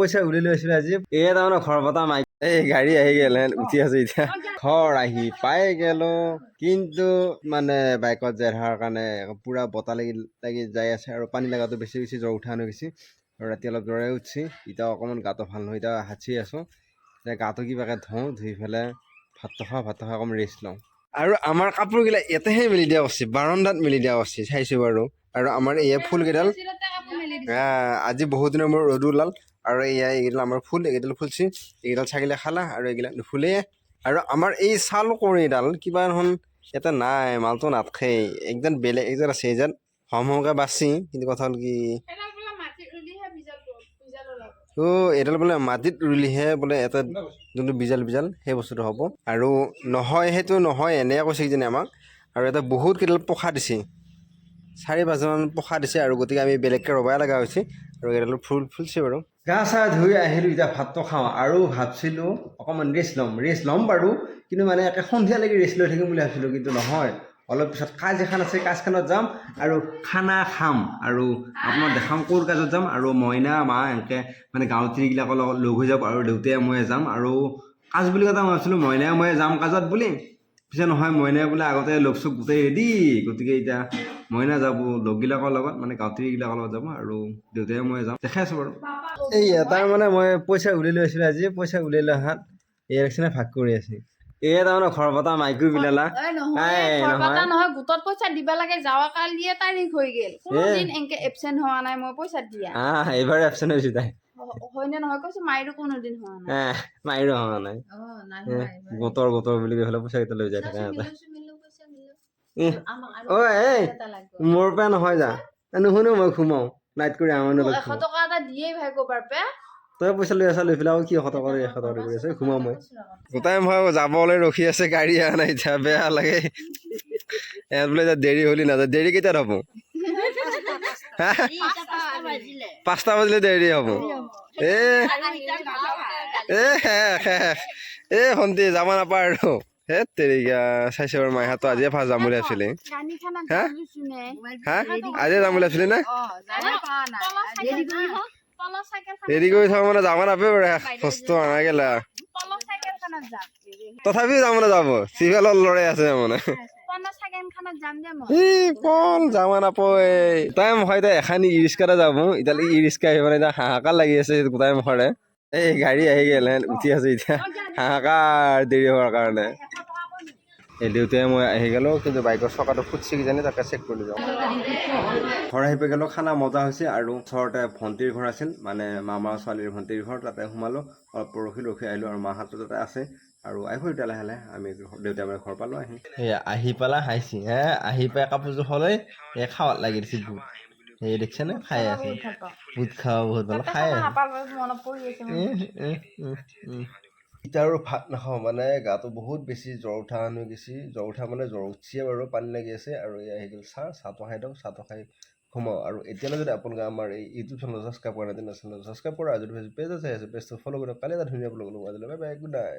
পইচা উলিয়াই লৈ আজি। এয়া তাৰমানে ঘৰ পতা মাইক এই, গাড়ী আহি গেল উঠি আছো এতিয়া। ঘৰ আহি পাই গেলো। কিন্তু মানে বাইকত যাই থকাৰ কাৰণে পুৰা বতাহ লাগি লাগি যাই আছে আৰু পানী লগাটো বেছি বেছি জ্বৰ উঠা হৈ গৈছে আৰু ৰাতি অলপ জ্বৰে উঠছি, এতিয়া অকণমান গাটো ভালো নহয়, এতিয়া হাঁচি আছোঁ। এতিয়া গাটো কিবাকে ধুওঁ, ধুই পেলাই ভাতটো খাওঁ ভাতটো খাই অকণমান ৰেষ্ট লওঁ। আৰু আমাৰ কাপোৰগিলা ইয়াতেহে মেলি দিয়া উচিত, বাৰণ্ডাত মেলি দিয়া উচিত, চাইছোঁ বাৰু। আৰু আমাৰ এয়া ফুলকেইডাল আজি বহুত দিনৰ মূৰত ৰ'দ ওলাল। আৰু এয়া এইকেইডাল আমাৰ ফুল এইকেইডাল ফুলছি এইকেইডাল ছাগলীয়ে খালা আৰু এইগিলা নুফুলেই আৰু আমাৰ এই ছাল কোঁৱৰীডাল কিবা এখন ইয়াতে নাই মালটো নাথাকেই। একজন বেলেগ একজন আছে এইজন হম হমকৈ বাচি কিন্তু কথা হ'ল কি? অ' এইডাল বোলে মাটিত ৰুলিহে বোলে এটা যোনটো বিজাল বিজাল সেই বস্তুটো হ'ব। আৰু নহয় সেইটো নহয় এনেকৈ কৈছে কিজানি আমাক। আৰু এটা বহুত কেইডাল পোখা দিছে। চাৰি পাঁচজন পোখা দিছে আৰু গতিকে আমি বেলেগকৈ ৰ'বাই লগা হৈছে। আৰু এইডাল ফুল ফুলছে বাৰু। গা চা ধুই আহিলোঁ এতিয়া ভাতটো খাওঁ আৰু ভাবছিলোঁ অকণমান ৰেষ্ট ল'ম ৰেষ্ট ল'ম বাৰু কিন্তু মানে একে সন্ধিয়ালৈকে ৰেষ্ট লৈ থাকিম বুলি ভাবিছিলোঁ কিন্তু নহয়। অলপ পিছত কাজ এখন আছে কাজখনত যাম আৰু খানা খাম আৰু আপোনাক দেখাম ক'ৰ কাজত যাম আৰু মইনা মা এনেকৈ মানে গাঁৱতীবিলাকৰ লগত লগ হৈ যাব আৰু দেউতাই ময়ে যাম আৰু কাজ বুলি কথা মই ভাবিছিলোঁ মইনাই ময়ে যাম কাজত বুলি। পিছে নহয় মইনাই বোলে আগতে লগ চগ গোটেই ৰেডি গতিকে এতিয়া মইনা যাব লগবিলাকৰ লগত মানে গাঁৱতীবিলাকৰ লগত যাব আৰু দেউতাই মই যাম দেখাই আছোঁ বাৰু। এই এটাৰ মানে মই পইচা উলিয়াই লৈ আছিলোঁ আজি পইচা উলিয়াই লৈ অহাত এই ভাগ কৰি আছে। তাৰমানে ঘৰ পতা মাইকো বিলালা। নহয়, গোটত পইচা দিবা লাগে যাৱা কালিয়ে তাৰিখ হৈ গেল। এ। কোনোদিন এনেকে এবচেণ্ট হোৱা নাই মই পইচা দিয়া। আহ এইবাৰ এবচেণ্ট হৈছোঁ তাই। হ- হয়নে নহয়? কৈছো মাইৰো কোনোদিন হোৱা নাই। এহ মাৰিৰো হোৱা নাই। এহ, গোটৰ গোটৰ বুলি কৈ পেলাই পইচা কেইটা লৈ যাই থাকে এই মোৰ পৰা নহয় যা। নুশুনো মই সোমাওঁ নাইট কৰি আমাৰ মোক লগত এশ টকা এটা দিয়েই ভাই কবাৰ পে তই পইচা লৈ আছা লৈ পেলাই আকৌ কি এশ টকা কৰি আছে সোমাওঁ মই। গোটাই মই যাবলৈ ৰখি আছে গাড়ী অহা নাই এতিয়া বেয়া লাগে। ইয়াত বোলে এতিয়া দেৰি হ'লি নাযায় দেৰি কেইটাত হ'ব? হা? পাঁচটা বাজিলে দেৰি হ'ব। এ এ শেষ শেষ এ ভণ্টি যাব নাপায় আৰু। হে তেৰিকা চাইছে বাৰু মাইহাতো আজিয়ে ফাৰ্ষ্ট যাম বুলি ভাবিছিলি। হা? হা? আজিয়ে যাম বুলি ভাবিছিলি না? দেৰি কৰি থাকা মানে যাব নাপায় শেষ বস্তু অনা গেলা তথাপিও যাম মানে যাব। চিভিলত লৰাই আছে মানে। ই কোন যাব নাপায় তাই মুখা এতিয়া এখানি ই ৰিক্সাতে যাব। এতিয়ালৈকে ই ৰিক্সা আহি মানে এতিয়া হাহাকাৰ লাগি আছে গোটাই মুখৰে এই গাড়ী আহি গেল উঠি আছো এতিয়া। হাহাকাৰ দেৰি হোৱাৰ কাৰণে। এই দেউতাই মই আহি গ'লো কিন্তু বাইকৰ চকাটো ফুটছি কিজানি তাকে চেক কৰি যাওঁ। ঘৰ আহি পাই গ'লো খানা মজা হৈছে আৰু ওচৰতে ভণ্টিৰ ঘৰ আছিল মানে মামাৰ ছোৱালীৰ ভণ্টিৰ ঘৰ তাতে সোমালোঁ অলপ পৰহি ৰখি আহিলোঁ আৰু মাহঁতো তাতে আছে আৰু আহিব এতিয়া লাহে লাহে আমি দেউতাই মানে ঘৰ পালোঁ আহি। সেয়া আহি পেলাই খাইছি হে আহি পাই কাপোৰযোৰ সলাই এই খাৱাত লাগি দিছে বুট সেই দেখিছেনে খাই আছে। বুট খাব বহুত ভালো খাই আছে। এতিয়া আৰু ভাত নাখাওঁ মানে গাটো বহুত বেছি জ্বৰ উঠা হৈ গৈছে। জ্বৰ উঠা মানে জ্বৰ উঠিছে বাৰু পানী লাগি আছে আৰু এয়া আহি গ'ল চাহ চাহটো খাই দিওঁ চাহটো খাই সোমাওঁ। আৰু এতিয়ালৈ যদি আপোনালোকে আমাৰ এই ইউটিউব চেনেল ছাবস্ক্ৰাইব কৰা নাই তেনেহ'লে ছাবস্ক্ৰাইব কৰা যদি চাই আছে পেজটো ফ'ল' কৰক কালি এটা ধুনীয়া ব্লগ ল'ব আজিলৈ বাই বাই গুড নাইট